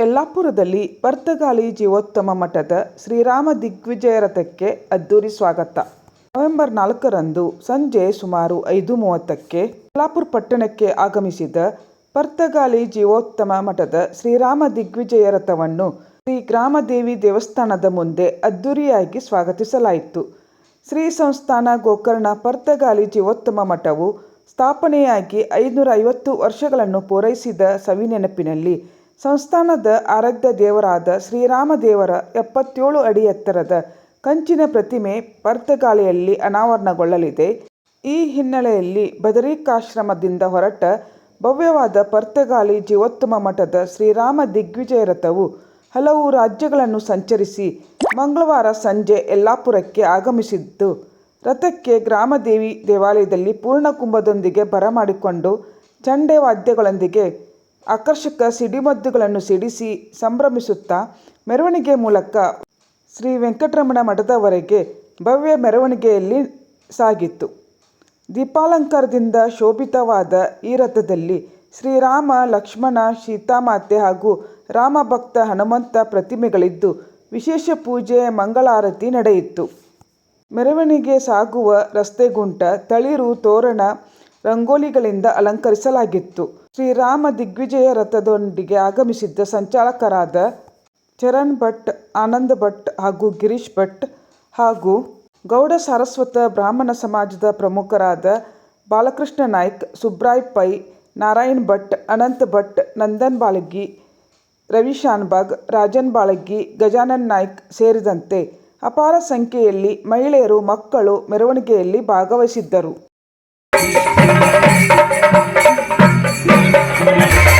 ಯಲ್ಲಾಪುರದಲ್ಲಿ ಭರ್ತಗಾಲಿ ಜೀವೋತ್ತಮ ಮಠದ ಶ್ರೀರಾಮ ದಿಗ್ವಿಜಯ ರಥಕ್ಕೆ ಅದ್ದೂರಿ ಸ್ವಾಗತ. ನವೆಂಬರ್ ನಾಲ್ಕರಂದು ಸಂಜೆ ಸುಮಾರು ಐದು ಮೂವತ್ತಕ್ಕೆ ಯಲ್ಲಾಪುರ ಪಟ್ಟಣಕ್ಕೆ ಆಗಮಿಸಿದ ಪರ್ತಗಾಲಿ ಜೀವೋತ್ತಮ ಮಠದ ಶ್ರೀರಾಮ ದಿಗ್ವಿಜಯ ರಥವನ್ನು ಶ್ರೀ ಗ್ರಾಮದೇವಿ ದೇವಸ್ಥಾನದ ಮುಂದೆ ಅದ್ದೂರಿಯಾಗಿ ಸ್ವಾಗತಿಸಲಾಯಿತು. ಶ್ರೀ ಸಂಸ್ಥಾನ ಗೋಕರ್ಣ ಪರ್ತಗಾಲಿ ಜೀವೋತ್ತಮ ಮಠವು ಸ್ಥಾಪನೆಯಾಗಿ ಐನೂರ ಐವತ್ತು ವರ್ಷಗಳನ್ನು ಪೂರೈಸಿದ ಸವಿನೆನಪಿನಲ್ಲಿ ಸಂಸ್ಥಾನದ ಆರಾಧ್ಯ ದೇವರಾದ ಶ್ರೀರಾಮ ದೇವರ ಎಪ್ಪತ್ತೇಳು ಅಡಿ ಎತ್ತರದ ಕಂಚಿನ ಪ್ರತಿಮೆ ಪರ್ತಗಾಳಿಯಲ್ಲಿ ಅನಾವರಣಗೊಳ್ಳಲಿದೆ. ಈ ಹಿನ್ನೆಲೆಯಲ್ಲಿ ಬದರಿಕಾಶ್ರಮದಿಂದ ಹೊರಟ ಭವ್ಯವಾದ ಪರ್ತಗಾಳಿ ಜೀವೋತ್ತಮ ಮಠದ ಶ್ರೀರಾಮ ದಿಗ್ವಿಜಯ ರಥವು ಹಲವು ರಾಜ್ಯಗಳನ್ನು ಸಂಚರಿಸಿ ಮಂಗಳವಾರ ಸಂಜೆ ಯಲ್ಲಾಪುರಕ್ಕೆ ಆಗಮಿಸಿದ್ದು, ರಥಕ್ಕೆ ಗ್ರಾಮದೇವಿ ದೇವಾಲಯದಲ್ಲಿ ಪೂರ್ಣಕುಂಭದೊಂದಿಗೆ ಬರಮಾಡಿಕೊಂಡು ಚಂಡೆ ವಾದ್ಯಗಳೊಂದಿಗೆ ಆಕರ್ಷಕ ಸಿಡಿಮದ್ದುಗಳನ್ನು ಸಿಡಿಸಿ ಸಂಭ್ರಮಿಸುತ್ತಾ ಮೆರವಣಿಗೆ ಮೂಲಕ ಶ್ರೀ ವೆಂಕಟರಮಣ ಮಠದವರೆಗೆ ಭವ್ಯ ಮೆರವಣಿಗೆಯಲ್ಲಿ ಸಾಗಿತ್ತು. ದೀಪಾಲಂಕಾರದಿಂದ ಶೋಭಿತವಾದ ಈ ರಥದಲ್ಲಿ ಶ್ರೀರಾಮ ಲಕ್ಷ್ಮಣ, ಸೀತಾಮಾತೆ ಹಾಗೂ ರಾಮಭಕ್ತ ಹನುಮಂತ ಪ್ರತಿಮೆಗಳಿದ್ದು ವಿಶೇಷ ಪೂಜೆ ಮಂಗಳಾರತಿ ನಡೆಯಿತು ಮೆರವಣಿಗೆ ಸಾಗುವ ರಸ್ತೆಗುಂಟ, ತಳಿರು, ತೋರಣ, ರಂಗೋಲಿಗಳಿಂದ ಅಲಂಕರಿಸಲಾಗಿತ್ತು. ಶ್ರೀರಾಮ ದಿಗ್ವಿಜಯ ರಥದೊಂದಿಗೆ ಆಗಮಿಸಿದ್ದ ಸಂಚಾಲಕರಾದ ಚರಣ್ ಭಟ್, ಆನಂದ ಭಟ್ ಹಾಗೂ ಗಿರೀಶ್ ಭಟ್ ಹಾಗೂ ಗೌಡ ಸಾರಸ್ವತ ಬ್ರಾಹ್ಮಣ ಸಮಾಜದ ಪ್ರಮುಖರಾದ ಬಾಲಕೃಷ್ಣ ನಾಯ್ಕ್, ಸುಬ್ರಾಯ್ ಪೈ, ನಾರಾಯಣ್ ಭಟ್, ಅನಂತ್ ಭಟ್, ನಂದನ್ ಬಾಳಗಿ, ರವಿ ಶಾನ್ಭಾಗ್ ರಾಜನ್ ಬಾಳಗಿ, ಗಜಾನನ್ ನಾಯ್ಕ್ ಸೇರಿದಂತೆ ಅಪಾರ ಸಂಖ್ಯೆಯಲ್ಲಿ ಮಹಿಳೆಯರು, ಮಕ್ಕಳು ಮೆರವಣಿಗೆಯಲ್ಲಿ ಭಾಗವಹಿಸಿದ್ದರು. Thank.